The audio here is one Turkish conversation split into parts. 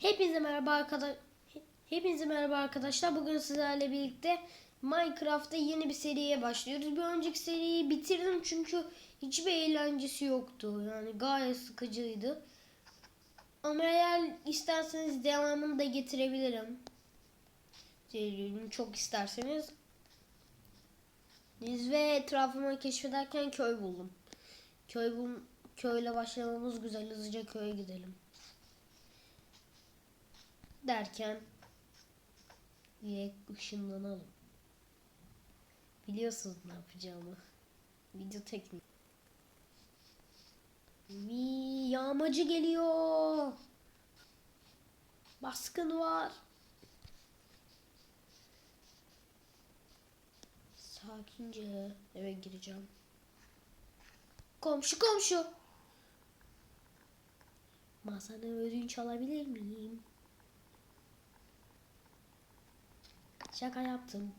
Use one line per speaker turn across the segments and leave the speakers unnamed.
Hepinize merhaba arkadaş Hepinize merhaba arkadaşlar. Bugün sizlerle birlikte Minecraft'ta yeni bir seriye başlıyoruz. Bir önceki seriyi bitirdim çünkü hiçbir eğlencesi yoktu. Yani gayet sıkıcıydı. Ama eğer isterseniz devamını da getirebilirim. Serinin çok isterseniz. Biz ve etrafımı keşfederken köy buldum. Köy bul köyle başlamamız güzel. Hızlıca köye gidelim derken direkt ışınlanalım. Biliyorsunuz ne yapacağımı. Video teknik. Vi yağmacı geliyor. Baskın var. Sakince eve gireceğim. Komşu komşu. Masanı ödünç alabilir miyim? Şaka yaptım.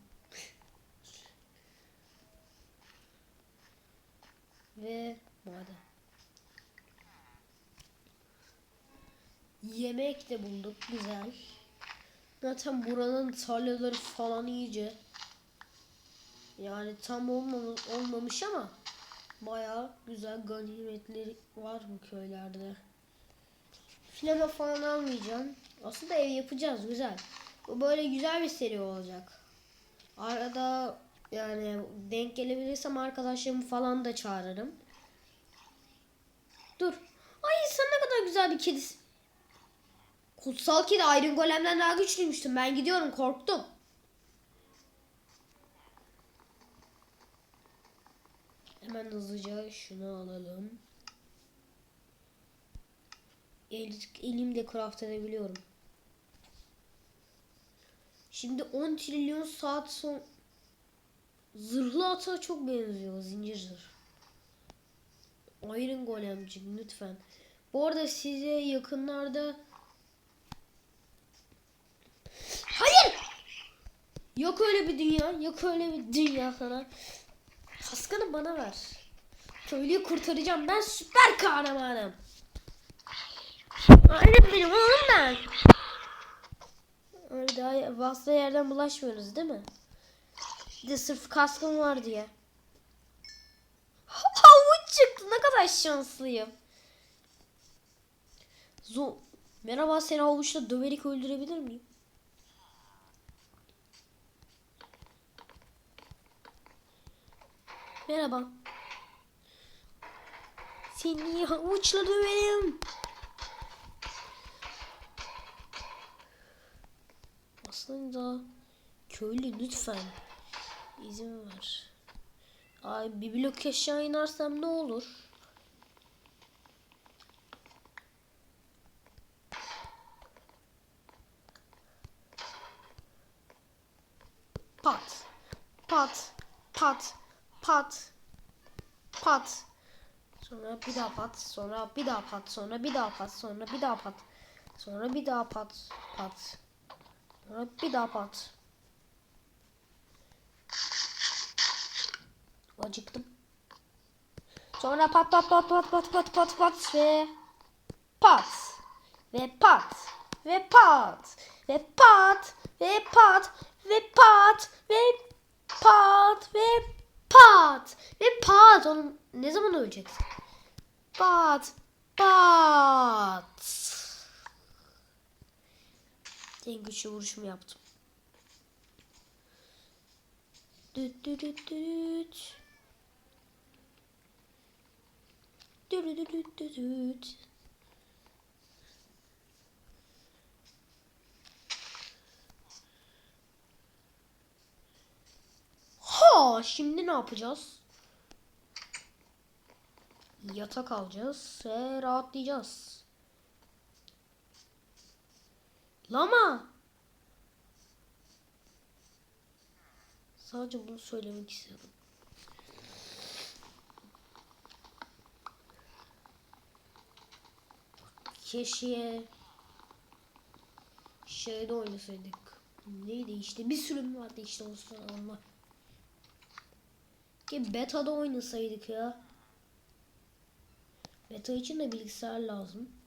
Ve bu arada. Yemek de bulduk güzel. Zaten buranın tarlaları falan iyice. Yani tam olmamış, olmamış ama bayağı güzel ganimetleri var bu köylerde. Flama falan almayacağım. Aslında ev yapacağız güzel. Bu böyle güzel bir seri olacak. Arada yani denk gelebilirsem arkadaşlarımı falan da çağırırım. Dur. Ay sen ne kadar güzel bir kedisin. Kutsal kedi Iron Golem'den daha güçlüymüştüm. Ben gidiyorum korktum. Hemen hızlıca şunu alalım. El, elimde craft edebiliyorum. Şimdi 10 trilyon saat son zırhlı ata çok benziyor zincir zırh. Iron Golemcik lütfen. Bu arada size yakınlarda Hayır! Yok öyle bir dünya. Yok öyle bir dünya sana. Kaskanı bana ver. Köylüyü kurtaracağım. Ben süper kahramanım. Aynen benim oğlum ben. Öyle daha vasıta yerden bulaşmıyoruz değil mi? De sırf kaskım var diye. Havuç çıktı. Ne kadar şanslıyım. Zo Merhaba seni havuçla döverek öldürebilir miyim? Merhaba. Seni havuçla döverim. Aslında köylü lütfen izin ver. Ay bir blok aşağı inersem ne olur? Pat. Pat. Pat. Pat. Pat. Sonra bir daha pat. Sonra bir daha pat. Sonra bir daha pat. Sonra bir daha pat. Sonra bir daha pat. Pat. Bir daha pat. Acıktım. Sonra pat pat pat pat pat pat pat pat ve pat ve pat ve pat ve pat ve pat ve pat ve pat ve pat ve pat. Oğlum ne zaman öleceksin? Pat pat. En güçlü vuruşumu yaptım. Düt düt düt düt. Düt düt düt düt düt. Ha, şimdi ne yapacağız? Yatak alacağız ve rahatlayacağız. Lama. Sadece bunu söylemek istiyorum. Keşke şeyde oynasaydık. Neydi işte bir sürüm vardı işte o zamanlar. Ki beta'da oynasaydık ya. Beta için de bilgisayar lazım.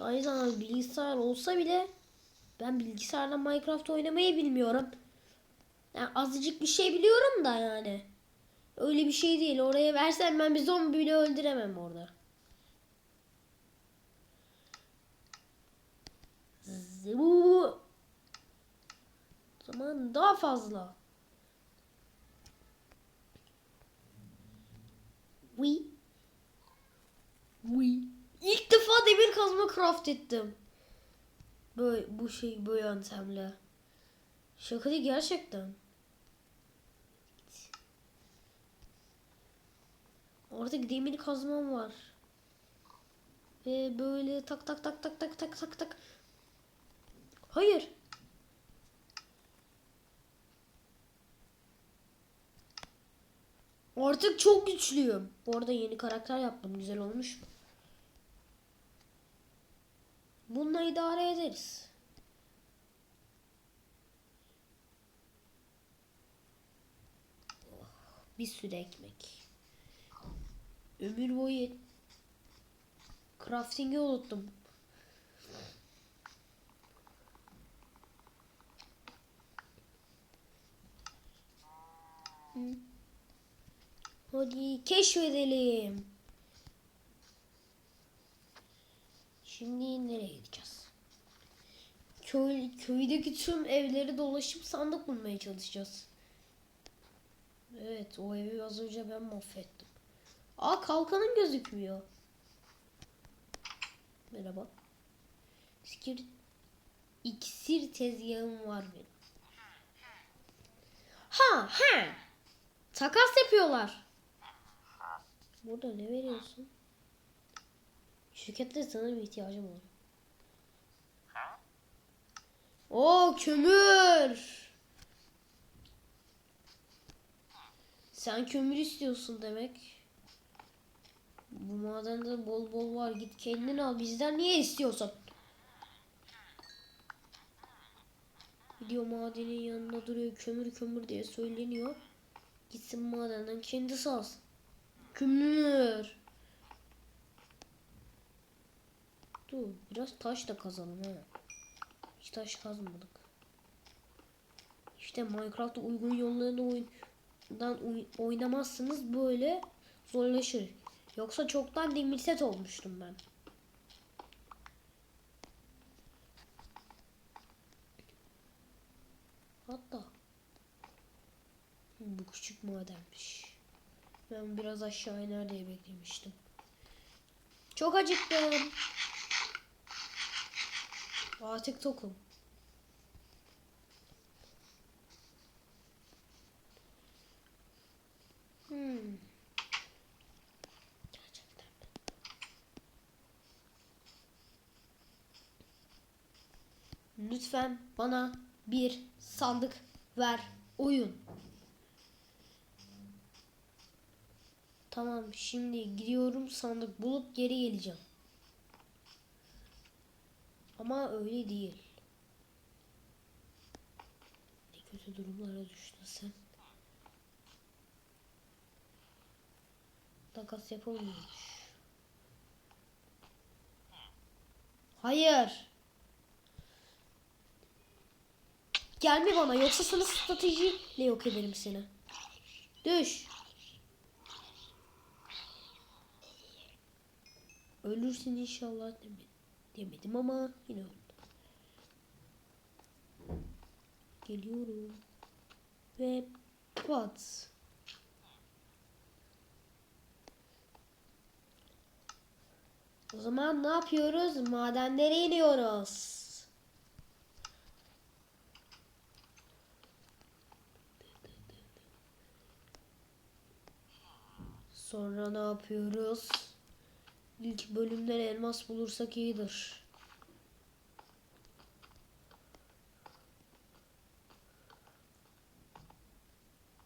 Aynı zamanda bilgisayar olsa bile ben bilgisayarda Minecraft oynamayı bilmiyorum. Yani azıcık bir şey biliyorum da yani. Öyle bir şey değil. Oraya versen ben bir zombi bile öldüremem orada. Bu zaman daha fazla. We We İlk defa demir kazma craft ettim. Böyle bu şey bu yöntemle. Şaka değil gerçekten. Artık demir kazmam var. Ve böyle tak tak tak tak tak tak tak tak. Hayır. Artık çok güçlüyüm. Bu arada yeni karakter yaptım. Güzel olmuş mu? Bununla idare ederiz. Oh, bir sürü ekmek. Ömür boyu crafting'i unuttum. Hadi keşfedelim. Şimdi nereye gideceğiz? Köy, köydeki tüm evleri dolaşıp sandık bulmaya çalışacağız. Evet o evi az önce ben mahvettim. Aa kalkanım gözükmüyor. Merhaba. İksir, iksir tezgahım var benim. Ha ha. Takas yapıyorlar. Burada ne veriyorsun? Şirkette sana bir ihtiyacım var. Oo kömür. Sen kömür istiyorsun demek. Bu madende bol bol var. Git kendin al. Bizden niye istiyorsun? Gidiyor madenin yanında duruyor. Kömür kömür diye söyleniyor. Gitsin madenden kendisi alsın. Kömür. Dur biraz taş da kazalım ha. Hiç taş kazmadık. İşte Minecraft'ta uygun yollarında oyundan oy- oynamazsınız böyle zorlaşır. Yoksa çoktan demir set olmuştum ben. Hatta bu küçük madenmiş. Ben biraz aşağı iner diye beklemiştim. Çok acıktım. Artık tokum. Hmm. Lütfen bana bir sandık ver oyun. Tamam şimdi gidiyorum sandık bulup geri geleceğim. Ama öyle değil. Ne kötü durumlara düştün sen. Takas yapılmıyormuş. Hayır. Gelme bana yoksa sana stratejiyle yok ederim seni. Düş. Ölürsün inşallah demedim, demedim ama yine öldüm. Geliyorum. Ve pat. O zaman ne yapıyoruz? Madenlere iniyoruz. Sonra ne yapıyoruz? İlk bölümden elmas bulursak iyidir.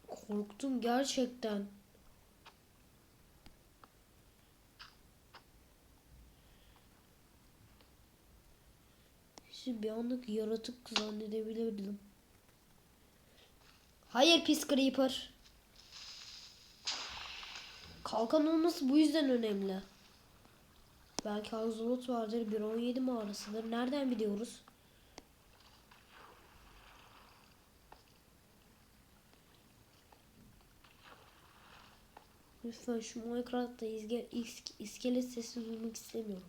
Korktum gerçekten. Sizi bir anlık yaratık zannedebilirdim. Hayır pis creeper. Kalkan olması bu yüzden önemli. Belki Axolot vardır. 1.17 mağarasıdır. Nereden biliyoruz? Lütfen şu Minecraft'ta izge, is- iskelet sesi duymak istemiyorum.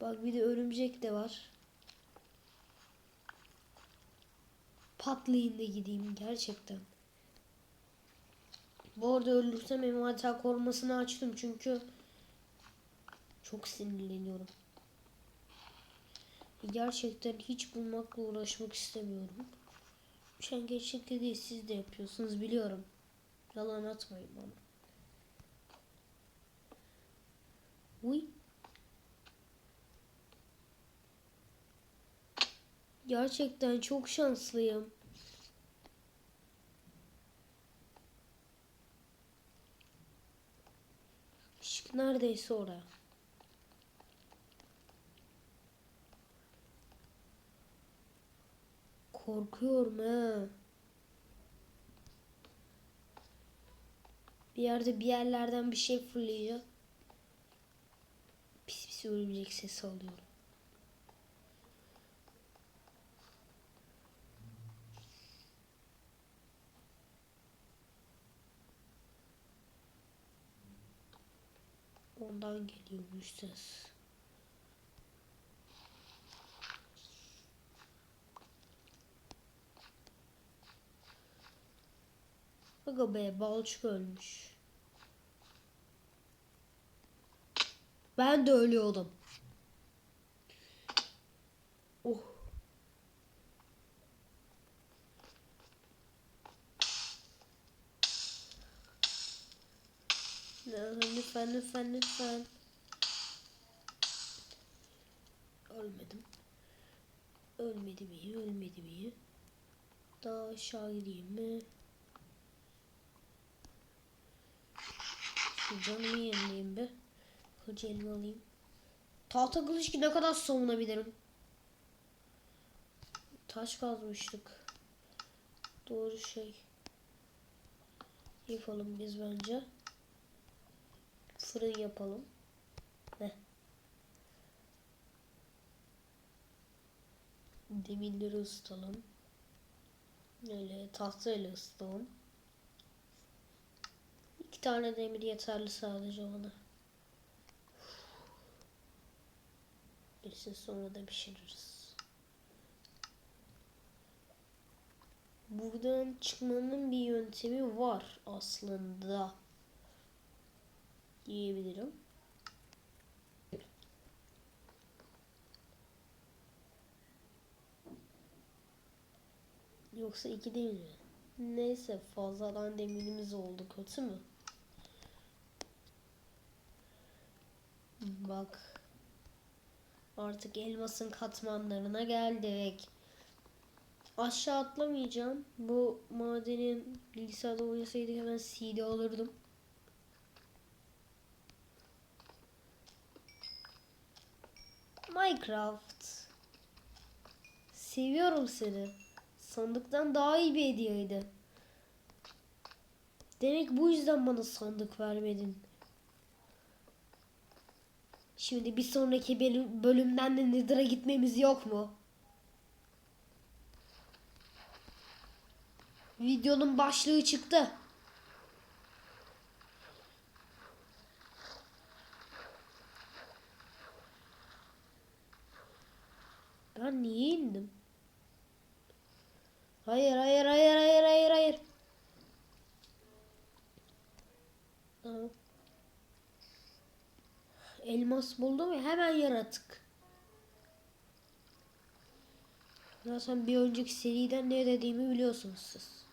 Bak bir de örümcek de var. Patlayın da gideyim gerçekten. Bu arada ölürsem envanter korumasını açtım çünkü çok sinirleniyorum. Gerçekten hiç bulmakla uğraşmak istemiyorum. An gerçekte siz de yapıyorsunuz biliyorum. Yalan atmayın bana. Uy. Gerçekten çok şanslıyım. Işık neredeyse oraya. Korkuyorum he. Bir yerde bir yerlerden bir şey fırlayacak. Pis pis örümcek sesi alıyorum. Ondan geliyormuş ses. Aga be balçık ölmüş. Ben de ölüyordum. Oh. Lütfen lütfen lütfen. Ölmedim. Ölmedim iyi ölmedim iyi. Daha aşağı gideyim mi? Şu canımı yenileyim be. Kılıcı elime alayım. Tahta kılıç ki ne kadar savunabilirim? Taş kazmıştık. Doğru şey. Yapalım biz bence. Fırın yapalım. Ne? Demirleri ısıtalım. Öyle tahtayla ısıtalım. İki tane demir yeterli sadece ona. Gerisini sonra da pişiririz. Buradan çıkmanın bir yöntemi var aslında. Diyebilirim. Yoksa iki değil mi? Neyse fazladan demirimiz oldu kötü mü? Bak. Artık elmasın katmanlarına geldik. Aşağı atlamayacağım. Bu madenin lisede oynasaydık hemen CD alırdım. Minecraft. Seviyorum seni. Sandıktan daha iyi bir hediyeydi. Demek bu yüzden bana sandık vermedin. Şimdi bir sonraki bölüm- bölümden de Nether'a gitmemiz yok mu? Videonun başlığı çıktı. Ben niye indim? Hayır hayır hayır hayır. Tamam. Elmas buldum ve hemen yaratık. Zaten bir önceki seriden ne dediğimi biliyorsunuz siz.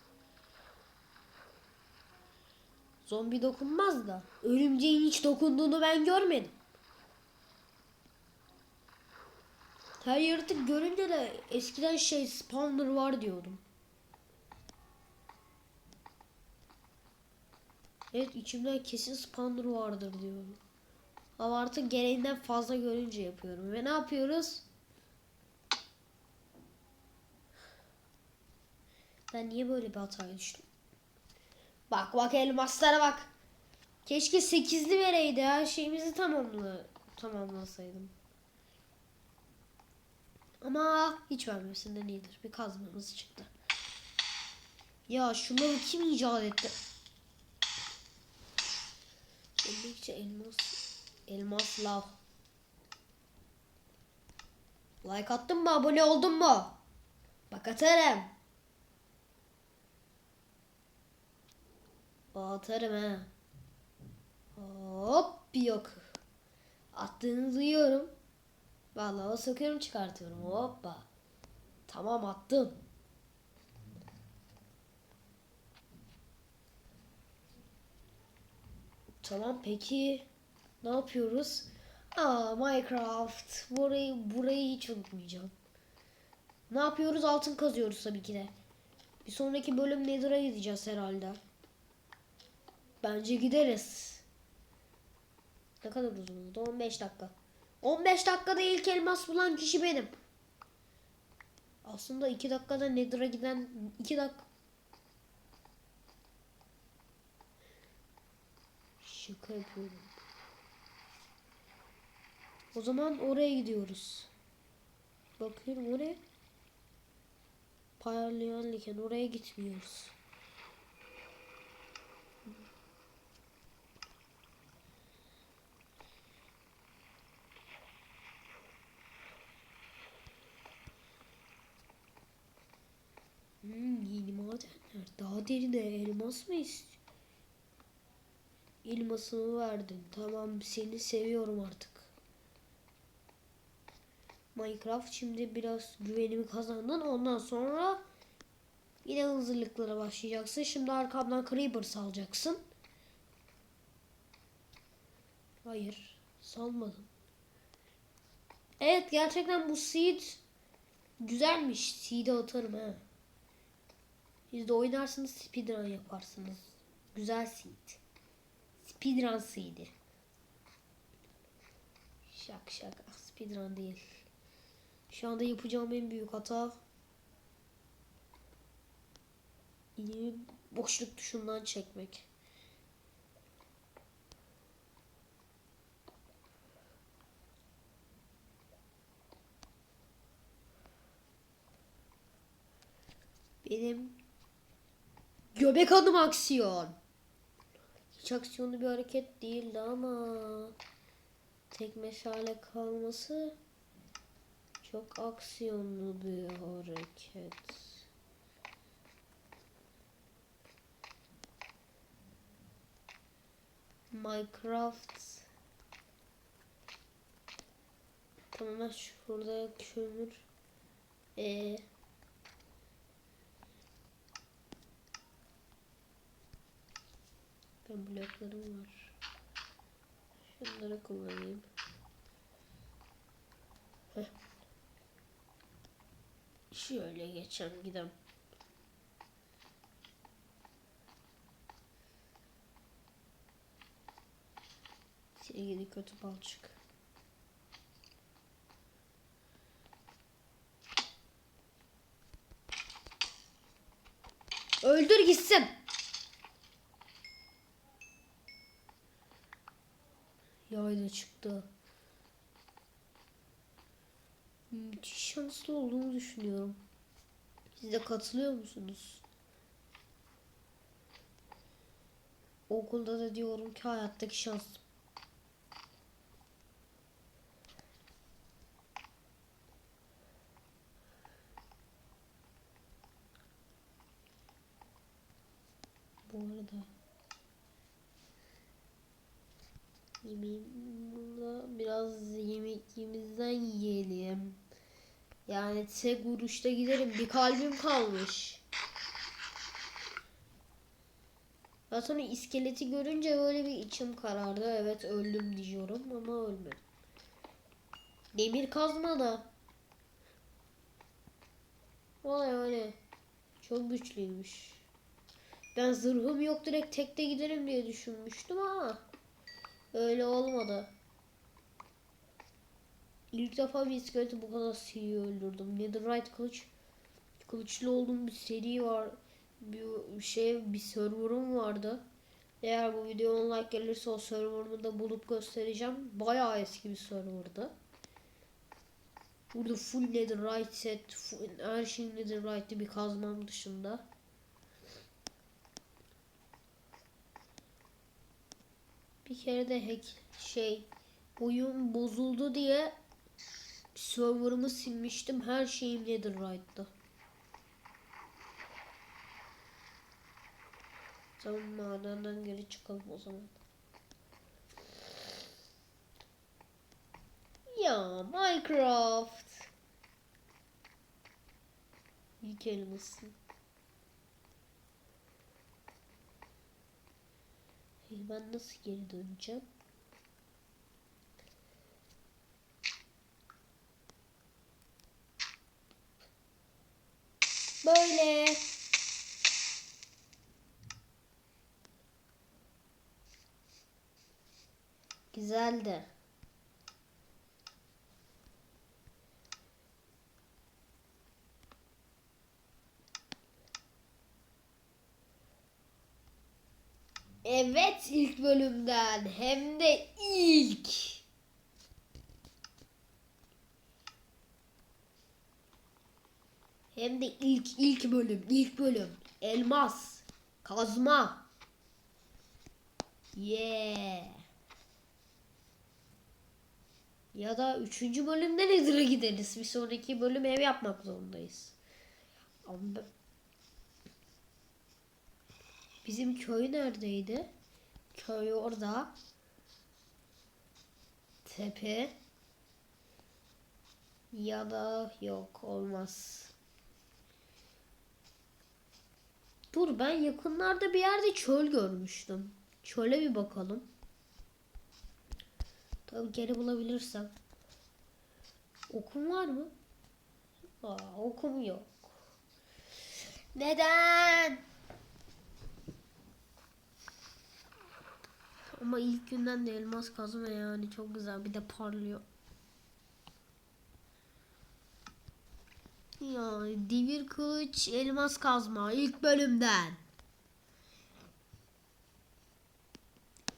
Zombi dokunmaz da örümceğin hiç dokunduğunu ben görmedim. Her yaratık görünce de eskiden şey spawner var diyordum. Evet içimden kesin spawner vardır diyorum. Ama artık gereğinden fazla görünce yapıyorum. Ve ne yapıyoruz? Ben niye böyle bir hataya düştüm? Bak bak elmaslara bak. Keşke 8'li vereydi her şeyimizi tamamlı tamamlasaydım. Ama hiç vermesinden iyidir. Bir kazmamız çıktı. Ya şunları kim icat etti? Elmas. Elmas lav. Like attın mı? Abone oldun mu? Bak atarım. Atarım ha. Hop yok. Attığını duyuyorum. Vallahi sokuyorum çıkartıyorum. Hoppa. Tamam attım. Tamam peki ne yapıyoruz? Aa Minecraft. Burayı burayı hiç unutmayacağım. Ne yapıyoruz? Altın kazıyoruz tabii ki de. Bir sonraki bölüm Nether'a gideceğiz herhalde. Bence gideriz. Ne kadar uzun oldu? 15 dakika. 15 dakikada ilk elmas bulan kişi benim. Aslında 2 dakikada Nether'a giden 2 dakika. Şaka yapıyorum. O zaman oraya gidiyoruz. Bakıyorum oraya. Parlayan liken oraya gitmiyoruz. Hmm, yeni madenler. Daha derine elmas mı istiyor? Elmasımı verdin. Tamam seni seviyorum artık. Minecraft şimdi biraz güvenimi kazandın. Ondan sonra yine hazırlıklara başlayacaksın. Şimdi arkamdan Creeper salacaksın. Hayır. Salmadım. Evet gerçekten bu seed güzelmiş. Seed'i atarım ha. Siz de oynarsınız speedrun yaparsınız. Güzel seed. Speedrun seed'i. Şak şak. Ah, Speedrun değil. Şu anda yapacağım en büyük hata yine boşluk tuşundan çekmek. Benim göbek adım aksiyon. Hiç aksiyonlu bir hareket değildi ama tek meşale kalması çok aksiyonlu bir hareket. Minecraft Tamamen şurada kömür ee, ben bloklarım var. Şunları kullanayım. Heh. Şöyle geçelim gidelim. Sevgili kötü balçık. Öldür gitsin. Yay da çıktı. Müthiş şanslı olduğumu düşünüyorum. Siz de katılıyor musunuz? Okulda da diyorum ki hayattaki şans. Bu arada yemeğimde biraz yemeğimizden yiyelim. Yani tek vuruşta giderim. Bir kalbim kalmış. Zaten o iskeleti görünce böyle bir içim karardı. Evet öldüm diyorum ama ölmedim. Demir kazma da. Vay öyle. Çok güçlüymüş. Ben zırhım yok direkt tekte giderim diye düşünmüştüm ama öyle olmadı. İlk defa bir iskeleti bu kadar seri öldürdüm. Netherite kılıç kılıçlı olduğum bir seri var. Bir şey bir server'ım vardı. Eğer bu video 10 like gelirse o server'ımı da bulup göstereceğim. Bayağı eski bir serverdı. Burada full netherite set, full, her şey netherite'li bir kazmam dışında. Bir kere de hack şey oyun bozuldu diye server'ımı silmiştim. Her şeyim netherite'dı. Tamam madenden geri çıkalım o zaman. Ya Minecraft. İlk elmasın. Ben nasıl geri döneceğim? Böyle. Güzeldi. Evet ilk bölümden hem de ilk. Hem de ilk ilk bölüm ilk bölüm. Elmas. Kazma. Yeah. Ya da üçüncü bölümde Nether'a gideriz. Bir sonraki bölüm ev yapmak zorundayız. Bizim köy neredeydi? Köy orada. Tepe. Ya da yok olmaz. Dur ben yakınlarda bir yerde çöl görmüştüm. Çöle bir bakalım. Tabii geri bulabilirsem. Okum var mı? Aa, okum yok. Neden? Ama ilk günden de elmas kazma yani çok güzel bir de parlıyor. Ya demir kılıç elmas kazma ilk bölümden.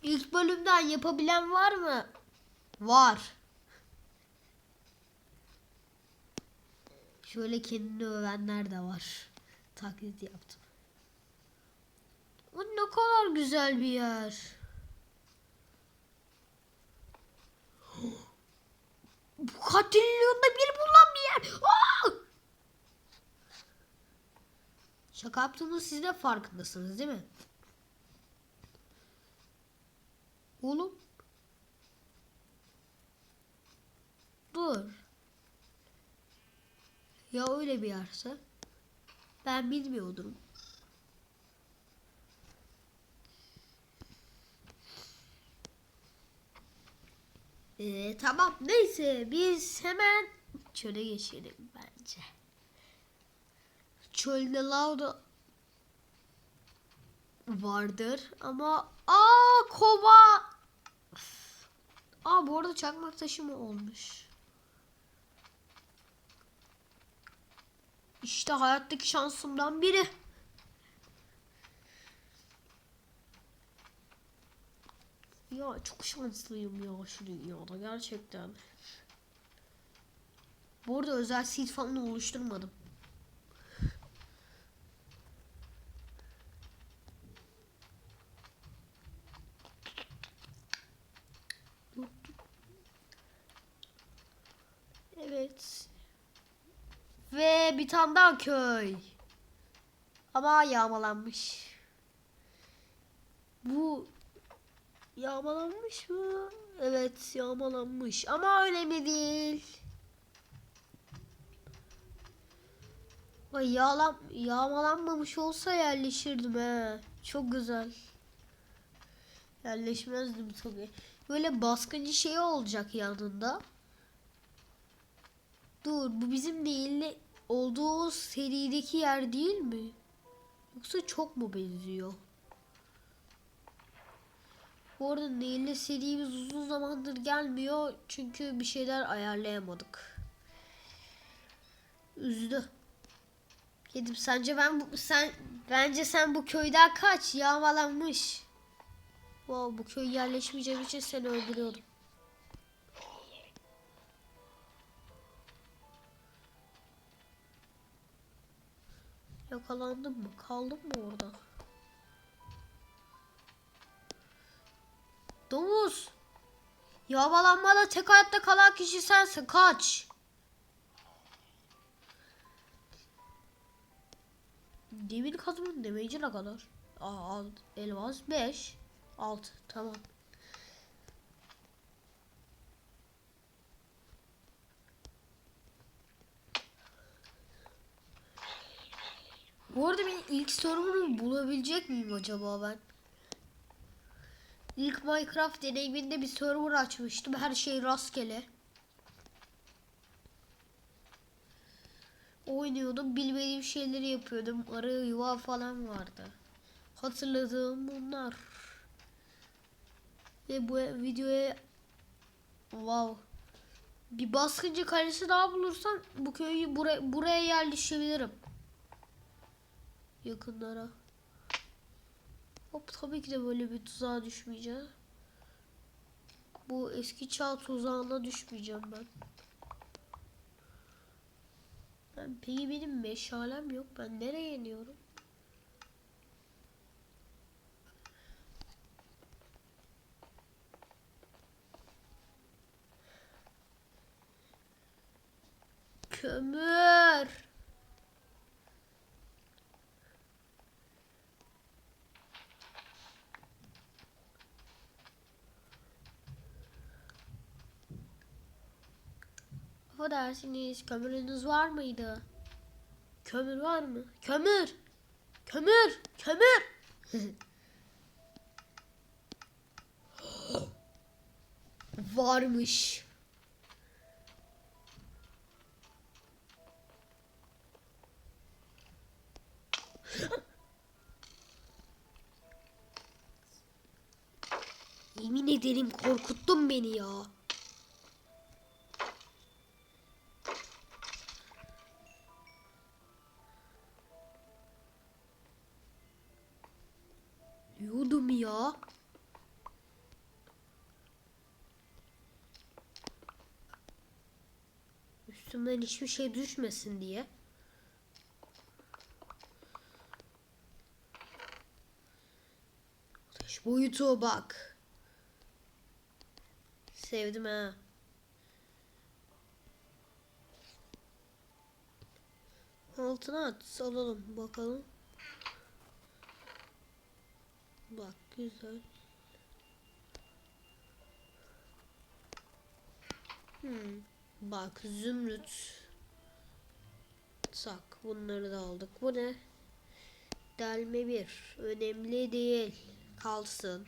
İlk bölümden yapabilen var mı? Var. Şöyle kendini övenler de var. Taklit yaptım. O ne kadar güzel bir yer. Bu katrilyonda bir bulunan bir yer. Aa! Şaka yaptığınız siz de farkındasınız değil mi? Oğlum. Dur. Ya öyle bir yerse? Ben bilmiyordum. Ee, tamam neyse biz hemen çöle geçelim bence. Çölde lav da vardır ama aa kova! Aa bu arada çakmak taşı mı olmuş? İşte hayattaki şansımdan biri. Ya çok şanslıyım ya şu dünyada gerçekten. Bu arada özel seed falan oluşturmadım Evet. Ve bir tane daha köy. Ama yağmalanmış. Bu yağmalanmış mı? Evet yağmalanmış ama önemli değil. Ay yağlan yağmalanmamış olsa yerleşirdim he. Çok güzel. Yerleşmezdim tabii. Böyle baskıcı şey olacak yanında. Dur bu bizim değil olduğu serideki yer değil mi? Yoksa çok mu benziyor? Bu arada Nail'le serimiz uzun zamandır gelmiyor. Çünkü bir şeyler ayarlayamadık. Üzdü. Gidip sence ben bu, sen bence sen bu köyden kaç yağmalanmış. Wow, bu köy yerleşmeyeceğim için seni öldürüyordum. Yakalandın mı? Kaldın mı orada? Domuz! Yağmalanmada tek hayatta kalan kişi sensin. Kaç! Demir kazımın demeci ne kadar? Aa, elmas 5. 6. Tamam. Bu arada benim ilk sorumu bulabilecek miyim acaba ben? İlk Minecraft deneyiminde bir server açmıştım. Her şey rastgele. Oynuyordum. Bilmediğim şeyleri yapıyordum. Arı yuva falan vardı. Hatırladığım bunlar. Ve bu videoya wow bir baskıcı kalesi daha bulursam bu köyü buraya, buraya yerleşebilirim. Yakınlara. Hop tabii ki de böyle bir tuzağa düşmeyeceğim. Bu eski çağ tuzağına düşmeyeceğim ben. Ben peki benim meşalem yok. Ben nereye iniyorum? Kömür. Affedersiniz kömürünüz var mıydı? Kömür var mı? Kömür! Kömür! Kömür! Varmış. Yemin ederim korkuttun beni ya. Üstümden hiçbir şey düşmesin diye. Ateş boyutu bak. Sevdim ha. Altına at salalım bakalım. Bak güzel. Hmm. Bak zümrüt. Sak bunları da aldık. Bu ne? Delme bir. Önemli değil. Kalsın.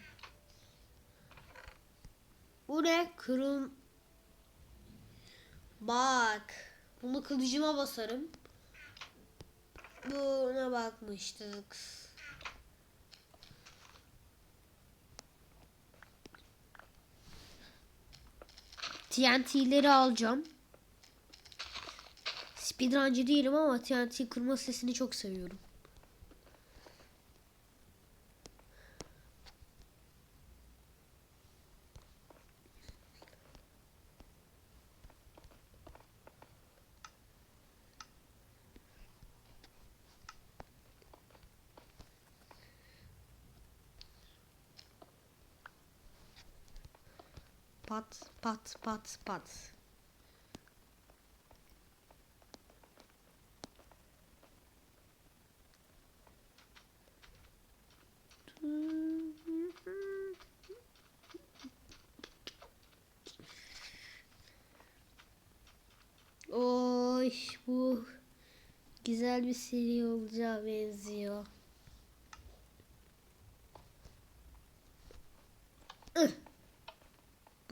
Bu ne? Kırın. Bak. Bunu kılıcıma basarım. Buna bakmıştık. TNT'leri alacağım. Speedruncı değilim ama TNT kırma sesini çok seviyorum. Pat pat pat pat.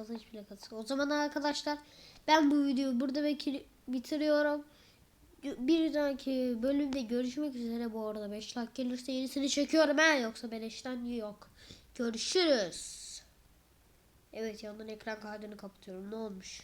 Basınç plakası. O zaman arkadaşlar ben bu videoyu burada bitiriyorum. Bir dahaki bölümde görüşmek üzere bu arada 5 like gelirse yenisini çekiyorum ha yoksa beleşten yok. Görüşürüz. Evet yandan ekran kaydını kapatıyorum. Ne olmuş?